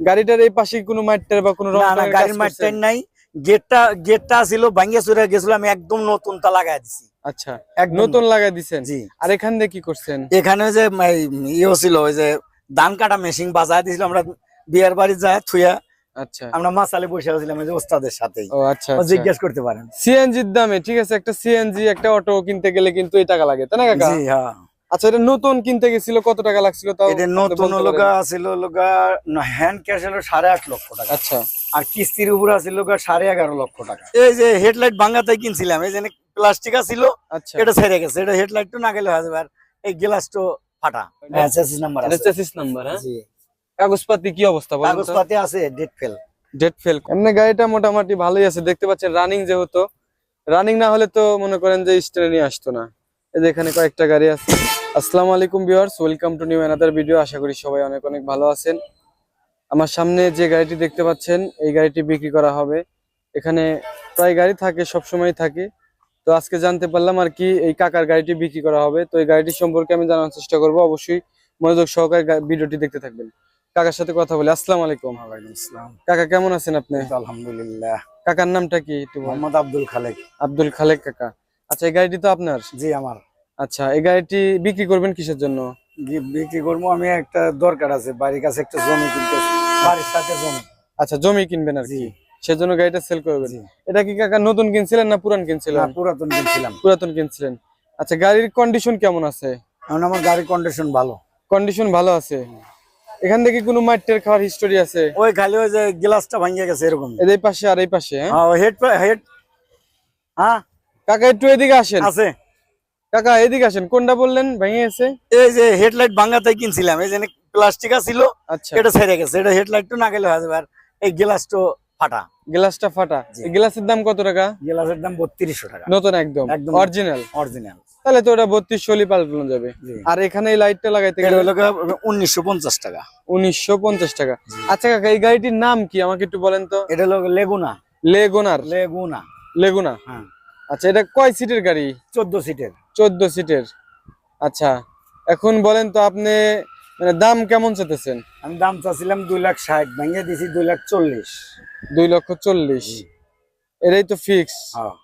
গাড়িটার এই পাশে কোনো মাইটার বা কোনো রং না না গাড়ির করছেন? নাই। গেটটা গেটটা ছিল ভাঙ্গে চুরে গেছিল আমি একদম নতুন তা লাগাই দিছি। আচ্ছা একদম। নতুন লাগাই দিছেন? জি। আর এখান দিয়ে কি করছেন? এখানে যে ইয়ে ছিল ওই যে ধান কাটা মেশিন বাজায় দিয়েছিল আমরা বিয়ার বাড়ি যায় থুয়া আচ্ছা। আমরা মাসালে বসে আছিলাম যে ওস্তাদের সাথেই। ও আচ্ছা। জিজ্ঞেস করতে পারেন। সিএনজির দামে ঠিক আছে একটা সিএনজি একটা অটো কিনতে গেলে কিন্তু এই টাকা লাগে তাই না কাকা? জি হ্যাঁ। আচ্ছা এটা নতুন কিনতে গেছিল কত টাকা লাগছিল তাও এটা নতুন লোকা? ছিল লোকা হ্যান্ড ক্যাশ হলো সাড়ে আট লক্ষ টাকা। আচ্ছা। আর কিস্তির উপর আছে লোকা সাড়ে এগারো লক্ষ টাকা। এই যে হেডলাইট ভাঙাতে কিনছিলাম এই যে প্লাস্টিক ছিল আচ্ছা। এটা ছেড়ে গেছে এটা হেডলাইট তো না গেলে হয়ে যাবে আর এই গ্লাসটা ফাটা। হ্যাঁ চেসিস নাম্বার আছে। চেসিস নাম্বার হ্যাঁ? জি। কাগজপাতি কি অবস্থা কাগজপাতি আছে ডেট ফেল ডেট ফেল এমনি গাড়িটা মোটামুটি ভালোই আছে দেখতে পাচ্ছেন রানিং যেহেতু রানিং না হলে তো মনে করেন যে স্টেনে নিয়ে আসতো না। এই যে এখানে কয়েকটা গাড়ি আছে। আসসালামু আলাইকুম viewers welcome to new another video. আশা করি সবাই অনেক অনেক ভালো আছেন। আমার সামনে যে গাড়িটি দেখতে পাচ্ছেন এই গাড়িটি বিক্রি করা হবে। এখানে প্রায় গাড়ি থাকে সব সময় থাকে। তো আজকে জানতে পারলাম আর কি এই কাকার গাড়িটি বিক্রি করা হবে। তো এই গাড়িটি সম্পর্কে আমি জানার চেষ্টা করব। অবশ্যই মনোযোগ সহকারে ভিডিওটি দেখতে থাকবেন। কাকার সাথে কথা বলি। আসসালামু আলাইকুম। কাকা কেমন আছেন আপনি? আলহামদুলিল্লাহ। কাকার নামটা কি মোহাম্মদ আব্দুল খালেক। আব্দুল খালেক কাকা। আচ্ছা এই গাড়িটি তো আপনার? জি আমার। আচ্ছা এই গাড়িটি বিক্রি করবেন কিসের জন্য? জি, বিক্রি করব আমি একটা দরকার আছে বাড়ির কাছে একটা জমি কিনতে বাড়ির সাথে জমি। আচ্ছা জমি কিনবেন আর কি। সেজন্য গাড়িটা সেল করবেন। এটা কি কাকা নতুন কিনছিলেন না পুরান না কিনছিলেন পুরাতন কিনছিলাম। পুরাতন কিনছিলেন। আচ্ছা গাড়ির কন্ডিশন কেমন আছে? এখন আমার গাড়ির কন্ডিশন ভালো। কন্ডিশন ভালো আছে? এখান থেকে কোনো মাটির খাওয়ার হিস্টোরি আছে? ওই খালি ওই যে গ্লাসটা ভাঙিয়ে গেছে এরকম। এদের পাশে আর এই পাশে হ্যাঁ? হেড হেড হ্যাঁ? কাকা একটু এদিকে আসেন। আছে। কাকা এদিকে আসেন। কোনটা বললেন? ভেঙে গেছে এই যে হেডলাইট ভাঙাতে কিনছিলাম। এই যে প্লাস্টিক ছিল আচ্ছা। এটা ছেড়ে গেছে। এটা হেডলাইট তো না গেলে হয়ে আর এই গ্লাসটা ফাটা। গ্লাসটা ফাটা। গ্লাসের দাম কত টাকা? গ্লাসের দাম বত্রিশশো টাকা। নতুন একদম। একদম। অরিজিনাল। অরিজিনাল। তাহলে তো ওটা বত্রিশ চল্লিশ পাল্টানো যাবে। আর এখানে এই লাইটটা লাগাইতে গেলে হলো উনিশশো পঞ্চাশ টাকা। উনিশশো পঞ্চাশ টাকা। আচ্ছা কাকা এই গাড়িটির নাম কি? আমাকে একটু বলেন তো। এটা হলো লেগুনা। লেগুনার। লেগুনা। লেগুনা। হ্যাঁ। আচ্ছা এটা কয় সিটের গাড়ি? চোদ্দ সিটের। চোদ্দ সিটের। আচ্ছা এখন বলেন তো আপনি মানে দাম কেমন চাইতেছেন? আমি দাম চাচ্ছিলাম দুই লাখ ষাট ভেঙে দিছি দুই লাখ চল্লিশ। দুই লক্ষ চল্লিশ। এটাই তো ফিক্স হ্যাঁ।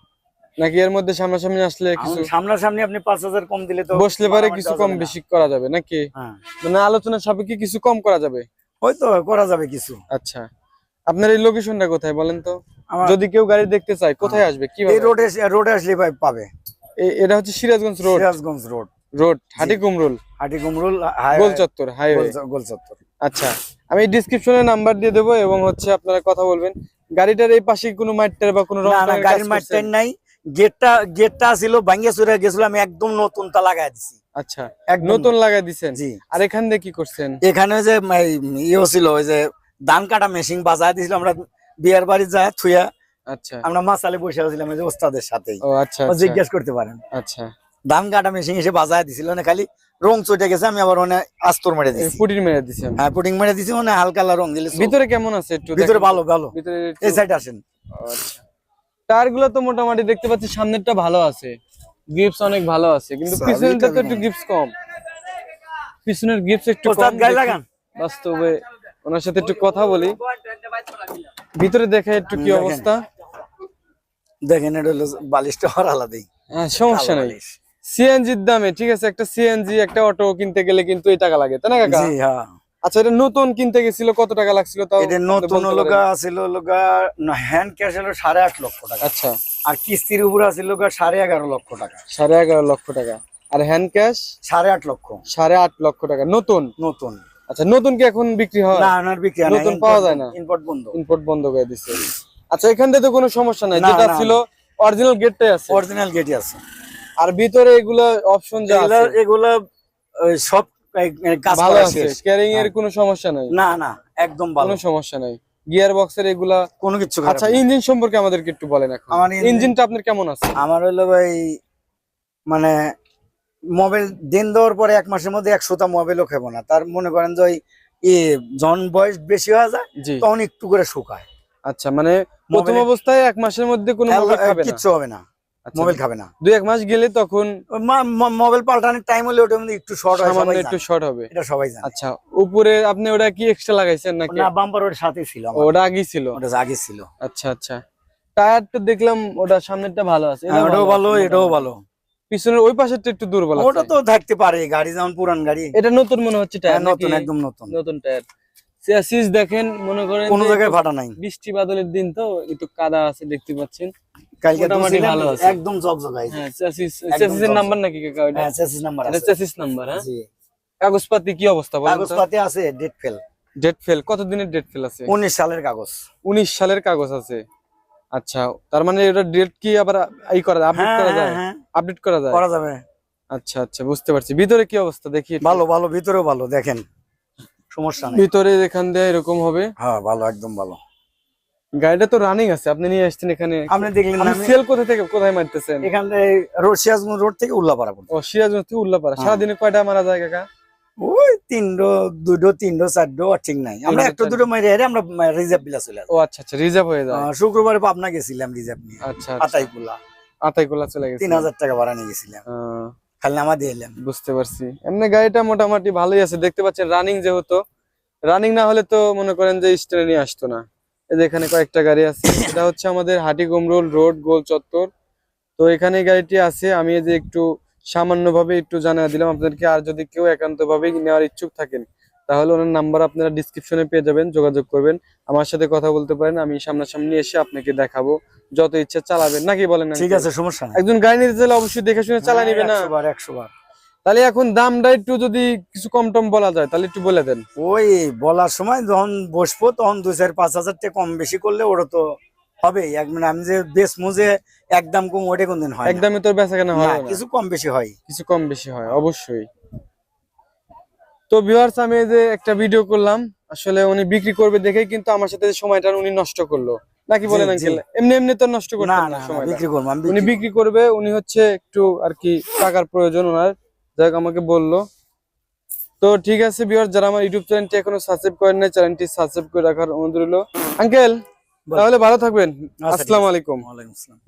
নাকি এর মধ্যে সামনাসামনি আসলে কিছু সামনাসামনি আপনি পাঁচ হাজার কম দিলে তো বসলে পারে কিছু কম বেশি করা যাবে নাকি? হ্যাঁ। মানে আলোচনার সাপেক্ষে কিছু কম করা যাবে। হয়তো করা যাবে কিছু। আচ্ছা। আপনার এই লোকেশনটা কোথায় বলেন তো? যদি কেউ গাড়ি দেখতে চায় কোথায় আসবে? এই রোডে রোডে আসলে ভাই পাবে। এটা হচ্ছে Sirajganj road Sirajganj road road Hatikumrul. Hatikumrul গোল চত্বর হাইওয়ে গোল চত্বর আচ্ছা আমি ডিসক্রিপশনে নাম্বার দিয়ে দেবো এবং হচ্ছে আপনারা কথা বলবেন। গাড়িটার এই পাশে কোনো মাইটার বা কোনো রং না গাড়ির? মাঠটাই নাই। গেটটা গেটটা ছিল ভাঙ্গে চুরে গেছিল আমি একদম নতুন তা লাগাই দিছি। আচ্ছা একদম নতুন লাগাই দিছেন? জি। আর এখান দিয়ে কি করছেন? এখানে যে ইয়ে ছিল ওই যে ধান কাটা মেশিন বাজায় দিয়েছিল আমরা বিয়ার বাড়ি যায় থুয়া আচ্ছা। আমরা মাসালে বসে আছিলাম যে ওস্তাদের সাথে আচ্ছা আচ্ছা, জিজ্ঞেস করতে পারেন। আচ্ছা। ধান কাটা মেশিন এসে বাজায় দিছিল না খালি রং চটে গেছে আমি আবার ওনে আস্তর মেরে দিছি। পুটির মেরে দিছেন হ্যাঁ পুটিং মেরে দিছি মানে হালকা রং দিলে ভিতরে কেমন আছে একটু ভিতরে ভালো ভালো। ভিতরে এই সাইড আসেন। আচ্ছা। টায়ারগুলো তো মোটামুটি দেখতে পাচ্ছি সামনেরটা ভালো আছে। গ্রিপস অনেক ভালো আছে কিন্তু পিছনেরটা তো একটু গ্রিপস কম। পিছনের গ্রিপস একটু কম গায়ে। লাগান। বাস্তবে ওনার সাথে একটু কথা বলি। ভিতরে দেখে একটু কি অবস্থা? দেখেন এটা হলো বালিশটা হওয়ার আলাদাই হ্যাঁ, সমস্যা নাই। সিএনজির দামে ঠিক আছে একটা সিএনজি একটা অটো কিনতে গেলে কিন্তু এই টাকা লাগে তাই না কাকা? জি হ্যাঁ। আচ্ছা এটা নতুন কিনতে গেছিল কত টাকা লাগছিল তাও? এটা নতুন পারেন? ছিল লোকা হ্যান্ড ক্যাশ হলো সাড়ে আট লক্ষ টাকা। আচ্ছা। আর কিস্তির উপর আছে লোকা সাড়ে এগারো লক্ষ টাকা। সাড়ে এগারো লক্ষ টাকা। আর হ্যান্ড ক্যাশ সাড়ে আট লক্ষ। সাড়ে আট লক্ষ টাকা। নতুন? নতুন। আচ্ছা নতুন কি এখন বিক্রি হয়? না ওনার বিক্রি হয় না, নতুন পাওয়া যায় না? import বন্ধ। ইম্পোর্ট বন্ধ করে দিচ্ছে আচ্ছা এখান থেকে তো কোনো সমস্যা নাই যেটা ছিল অরিজিনাল গেটটাই আছে। অরিজিনাল গেটই আছে। আর ভিতরে এগুলো অপশন যা আছে? এগুলা সব এই, কাজ ভালো আছে ক্যারিং এর হ্যাঁ। কোনো সমস্যা নাই? না না একদম ভালো। কোনো সমস্যা নাই। গিয়ার বক্সের এগুলা কোনো কিছু আচ্ছা আচ্ছা ইঞ্জিন সম্পর্কে আমাদেরকে একটু বলেন এখন। আমার ইঞ্জিনটা আপনার কেমন আছে? আমার হলো ভাই মানে মোবাইল দিন দেওয়ার পরে এক মাসের মধ্যে একশোটা মোবাইলও খাব না। তার মনে করেন যে ওই জন বয়স বেশি হয়ে যায় তখন একটু করে শুকায়। আচ্ছা মানে প্রথম অবস্থায় এক মাসের মধ্যে কোনো মোবাইল খাবে না? কিচ্ছু হবে না। আচ্ছা। মোবাইল খাবে না। দুই এক মাস গেলে তখন মোবাইল পাল্টানোর টাইম হলে ওটা একটু শর্ট হয় সামান্য একটু শর্ট হবে। এটা সবাই জানে। আচ্ছা উপরে আপনি ওটা কি এক্সট্রা লাগাইছেন নাকি? না বাম্পার ওর সাথে ছিল ওটা আগেই ছিল? ওটা আগে ছিল। আচ্ছা আচ্ছা। টায়ারটা দেখলাম ওটা সামনেরটা ভালো আছে। হ্যাঁ, ওটাও ভালো এটাও ভালো। পিছনের ওই পাশেরটা একটু দুর্বল ওটা তো থাকতে পারে গাড়ি যেমন পুরান গাড়ি। এটা নতুন মনে হচ্ছে হ্যাঁ, টায়ার নতুন একদম নতুন। নতুন টায়ার চেসিস দেখেন মনে করেন কোনো জায়গায় ফাটা নাই। বৃষ্টি বাদলের দিন তো একটু কাদা আছে দেখতে পাচ্ছেন। কালকে মোটামুটি ভালো আছে। একদম জগজগাই হ্যাঁ জবজব। নাম্বার নাকি কাকা হ্যাঁ নাম্বার আছে। হ্যাঁ? জি। কাগজপাতি কি অবস্থা বলেন তো? কাগজপাতি আছে ডেট ফেল ডেট ফেল কত দিনের ডেট ফেল আছে? উনিশ সালের কাগজ। উনিশ সালের কাগজ আছে। আচ্ছা তার মানে এটা ডেট কি আবার ই করা আপডেট হ্যাঁ করা হ্যাঁ যায়? হ্যাঁ আপডেট করা যায়? করা যাবে। আচ্ছা আচ্ছা বুঝতে পারছি। ভিতরে কি অবস্থা? দেখি ভালো ভালো ভিতরেও ভালো দেখেন। সমস্যা নেই। ভিতরে এখান দিয়ে এরকম হবে? হ্যাঁ ভালো একদম ভালো। গাড়িটা তো রানিং আছে আপনি নিয়ে আসছেন এখানে। আপনি দেখলেন না আমি সেল কোথা থেকে কোথায় মারতেছেন? এখান থেকে রোড সিরাজগঞ্জ রোড থেকে উল্লাপাড়া পর্যন্ত। ও সিরাজগঞ্জ থেকে উল্লাপাড়া। হ্যাঁ। সারাদিনে কয়টা মারা যায় কাকা? ওই দুটো ঠিক নাই। আমরা একটা দুটো হেরে আমরা রিজার্ভ বিলা চলে ও আচ্ছা আচ্ছা রিজার্ভ হয়ে যায়। আহ, শুক্রবারে পাবনা গেছিলাম রিজার্ভ নিয়ে। আচ্ছা আচ্ছা। আতাইকুলা। আতাইকুলা চলে গেছে। তিন হাজার টাকা ভাড়া নিয়ে গেছিলাম। খালি নামা দিয়ে এলাম। বুঝতে পারছি। এমনি গাড়িটা মোটামুটি ভালোই আছে। দেখতে পাচ্ছেন রানিং যেহেতু। রানিং না হলে তো মনে করেন যে স্ট্যান্ডে নিয়ে আসতো না। এই যে এখানে কয়েকটা গাড়ি আছে। এটা হচ্ছে আমাদের হাটি কুমরোল রোড গোল চত্বর তো এখানে গাড়িটি আছে। আমি এই যে একটু সামান্যভাবে একটু জানিয়ে দিলাম আপনাদেরকে আর যদি কেউ একান্তভাবে নেওয়ার ইচ্ছুক থাকেন তাহলে ওনার নাম্বার আপনারা ডিসক্রিপশনে পেয়ে যাবেন যোগাযোগ করবেন। আমার সাথে কথা বলতে পারেন আমি সামনাসামনি এসে আপনাকে দেখাবো যত ইচ্ছে চালাবেন। নাকি বলেন ঠিক আছে সমস্যা একজন গাড়ি নিতে চাইলে অবশ্যই দেখে শুনে চালা নিবে না। একশো বার একশো বার তাহলে এখন দামটা একটু যদি কিছু কম টম বলা যায় তাহলে একটু বলে দেন। ওই বলার সময় যখন বসবো তখন দু চার পাঁচ হাজার টাকা কম বেশি করলে ওটা তো হবে এক মানে আমি যে বেশ মুজে একদম কম ওটা কোনদিন হয় একদমই তোর বেচা কেনা হয় কিছু কম বেশি হয়। কিছু কম বেশি হয় অবশ্যই। তো ভিউয়ার্স আমি যে একটা ভিডিও করলাম আসলে উনি বিক্রি করবে দেখেই কিন্তু আমার সাথে যে সময়টা উনি নষ্ট করল। নাকি বলেন আঙ্কেল এমনি এমনি তো নষ্ট না করতেন না না বিক্রি করব আমি উনি বিক্রি- করবে উনি হচ্ছে একটু আর কি টাকার প্রয়োজন ওনার। যাই হোক আমাকে বলল। তো ঠিক আছে ভিউয়ার যারা আমার ইউটিউব চ্যানেলটি এখনও সাবস্ক্রাইব করেন না চ্যানেলটি সাবস্ক্রাইব করে রাখার অনুরোধ রইল। আঙ্কেল তাহলে ভালো থাকবেন। আচ্ছা, আসসালামু আছে। আলাইকুম। আসসালাম।